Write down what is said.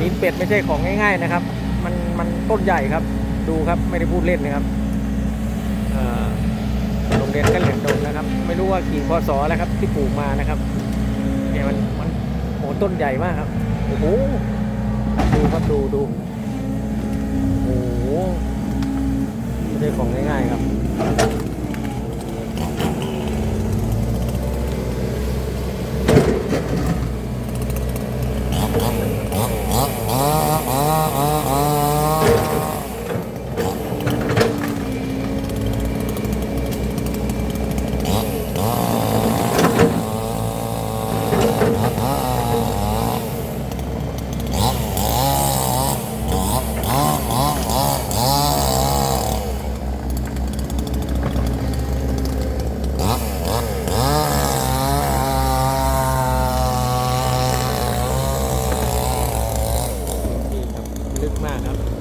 ตีนเป็ดไม่ใช่ของง่าย ๆนะครับ มันมันต้นใหญ่ครับ ดูครับไม่ได้พูดเล่นนะครับโรงเรียนกันเหรียญดงนะครับ ไม่รู้ว่ากี่พศแล้วครับ ที่ปลูกมานะครับเนี่ยมันมันโหต้นใหญ่มากครับโอ้โหดูครับดูดูโอ้โหไม่ใช่ของง่ายๆครับครับ ลึกมากครับ